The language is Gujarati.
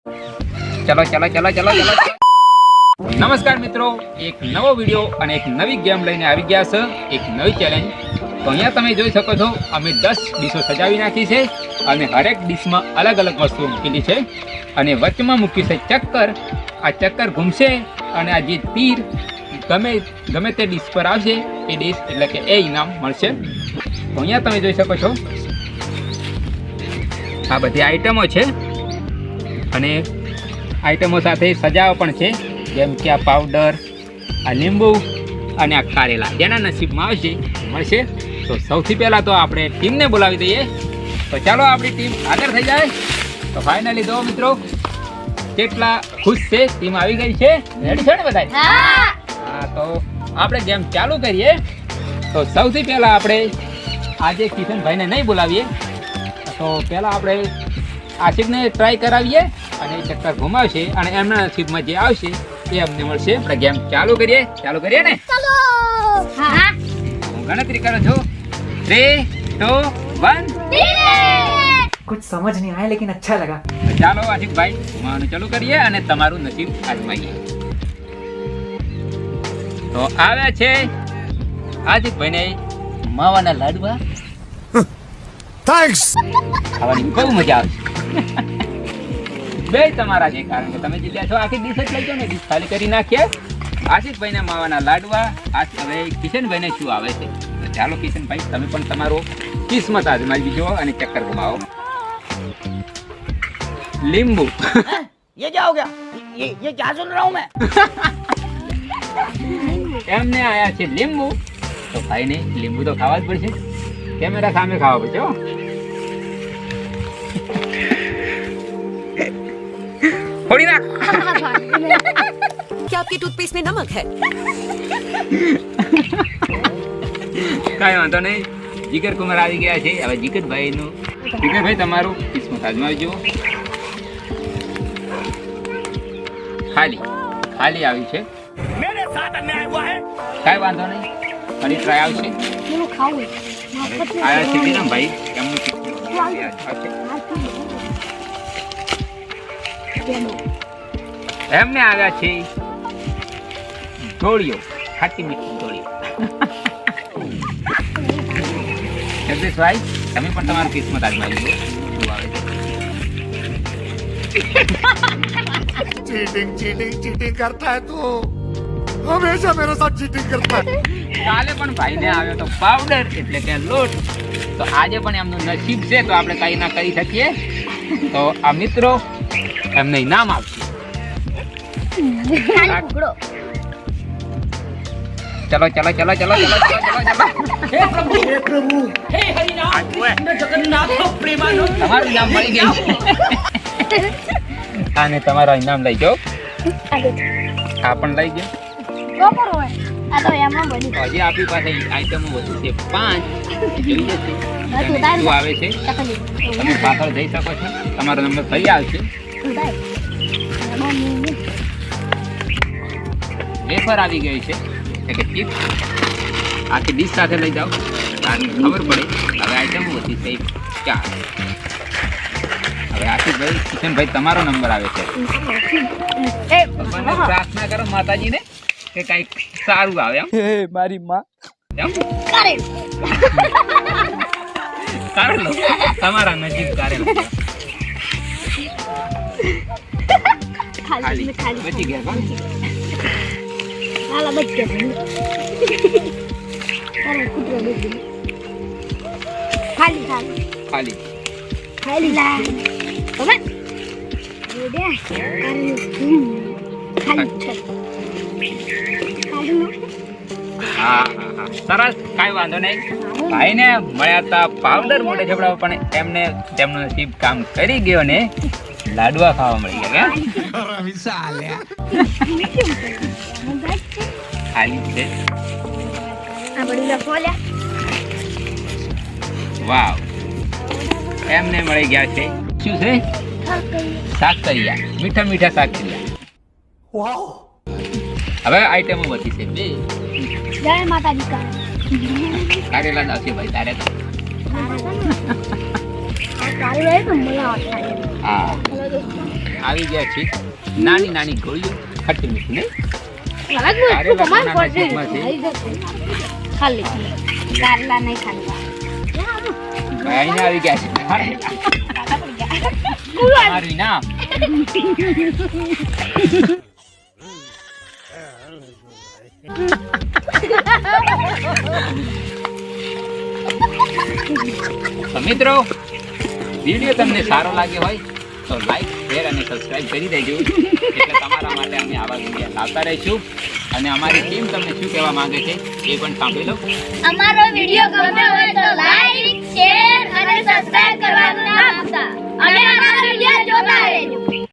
ચલો ચલો ચલો ચલો ચલો. નમસ્કાર મિત્રો, એક નવો વીડિયો અને એક નવી ગેમ લઈને આવી ગયા છે. એક નવી ચેલેન્જ તો અહીંયા તમે જોઈ શકો છો, અમે દસ ડીશો સજાવી નાખી છે અને હરેક ડીશમાં અલગ અલગ વસ્તુઓ મૂકેલી છે. અને વચમાં મૂકી છે ચક્કર. આ ચક્કર ઘૂમશે અને આ જે તીર ગમે ગમે તે ડીશ પર આવશે, એ ડીશ એટલે કે એ ઇનામ મળશે. તો અહીંયા તમે જોઈ શકો છો. આ બધી આઈટમો છે. અને આઈટમો સાથે સજાવો પણ છે. જેમ કે આ પાવડર આ લીંબુ અને આ કારેલા. જેના નસીબમાં આવશે મળશે. તો સૌથી પહેલાં તો આપણે ટીમને બોલાવી દઈએ. તો ચાલો આપણી ટીમ આગળ થઈ જાય. તો ફાઇનલી દો મિત્રો કેટલા ખુશ છે ટીમ આવી ગઈ છે. રેડી છે ને બધા હા. તો આપણે ગેમ ચાલુ કરીએ તો સૌથી પહેલાં આપણે આજે કિશનભાઈને નહીં બોલાવીએ. તો પહેલાં આપણે આશિકને ટ્રાય કરાવીએ. અને ચક્કર ઘુમાવશે અને એમના નસીબમાં જે આવશે એ અમને મળશે. આપણે ગેમ ચાલુ કરીએ. ચાલુ કરીએ ને? હા. હું ગણતરી કરું છું. થ્રી ટુ વન કુછ સમજ નહીં આયા લેકિન અચ્છા લગા. ચાલો આશિકભાઈ માનું ચાલુ કરીએ અને તમારું નસીબ આજમાઈએ. તો આવ્યા છે આશિકભાઈને માવાના લાડવા. થેન્ક્સ ખાવાની બહુ મજા આવશે. બે તમારા છે કારણ કે તમે જીત્યા છો આખી ડીશ જ લઈ જાઓ ને ડીશ ખાલી કરી નાખીએ આશિષભાઈને માવાના લાડવા આશ હવે કિશનભાઈને શું આવે છે તો ચાલો કિશનભાઈ તમે પણ તમારો કિસ્મત આજમાવી જુઓ અને ચક્કર ઘુમાવો લીંબુ ये क्या हो गया ये ये क्या सुन रहा हूँ मैं એમને આયા છે લીંબુ તો ભાઈને લીંબુ તો ખાવા જ પડશે કેમેરા સામે ખાવા પડશે ફોડી નાખ क्या आपके टूथपेस्ट में नमक है કાંઈ વાંધો નહીં જીગર કુમાર આવી ગયા છે હવે જીગરભાઈ નું જીગરભાઈ તમારું કિસ્મત આજમાવી જુઓ ખાલી ખાલી આવી છે मेरे साथ अन्याय हुआ है કાંઈ વાંધો નહીં ફરી ટ્રાય આવશે આયા છે કિરણભાઈ એમનું કિસ્મત આવશે એમને આવ્યા છે ઢોળિયો ખાટી મીઠી ઢોળિયો તમે પણ તમારું કિસ્મત આજમાવી લો ચીટિંગ કરતા હે તું. હંમેશા મેરા સાથ કાલે પણ ભાઈને આવ્યો તો પાવડર એટલે કે લોટ. તો આજે પણ એમનું નસીબ છે તો આપણે કંઈ ના કરી શકીએ. તો આ મિત્રો એમને ઇનામ આપશે ચલો ચલો ચલો ચલો ચલો ચલો ચલો તમારું ઇનામ મળી ગયું. અને તમારો ઇનામ લઈ જાઓ. આ પણ લઈ ગયો. હજી આપણી પાસે આઈટમો વધુ છે. પાંચ. જોઈ જશે આવે છે? તમે પાછળ જઈ શકો છો. તમારો નંબર ફરી આવશે. વેફર આવી ગઈ છે. એટલે કે ચિપ્સ આખી ડીશ સાથે લઈ જાઓ. કારણ ખબર પડે. હવે આઈટમ હતી છે ચાર હવે આશીષભાઈ કિશનભાઈ તમારો નંબર આવે છે. ભગવાનને પ્રાર્થના કરો માતાજીને કે કંઈક સારું આવે એમ. મારી માં. કારેલો તમારા નજીક કારેલો ખાલી. બચી ગયા કોણ ખાલી. ખાલી ખાલી. ખાલી. લા તમે? છે. ખાલી સરસ. કાંઈ વાંધો નહીં. ભાઈને મળ્યા હતા પાવડર મોટે છોકરાઓ પણ એમને તેમનો નસીબ કામ કરી ગયો ને. લાડવા ખાવા મળી ગયા કેમ? ખાલી છે આ બડી ફોલ્યા વાવ એમને મળી ગયા છે. શું છે? સાકરિયા મીઠા મીઠા સાકરિયા હવે આઈટમો બધી છે. બે. જય માતાજી કા. કારેલા આવશે ભાઈ તારે તો. આ કારેલા એ તો મજા હા. આવી ગયા છે નાની નાની ગોળીઓ ખાટી મીઠી નહીં. ખાલી. કારેલા નહીં ખાવા આવી ગયા છે. મારી મિત્રો વીડિયો તમને સારો લાગ્યો હોય તો લાઈક શેર અને સબસ્ક્રાઇબ કરી દેજો. એટલે તમારા માટે અમે આવા વીડિયો લાવતા રહીશું. અને અમારી ટીમ તમને શું કહેવા માંગે છે એ પણ સાંભળી લો. અમારો વીડિયો ગમે હોય તો લાઈક શેર અને સબસ્ક્રાઇબ કરવાનું ના ભૂલતા. અને અમારો વીડિયો જોતા રહેજો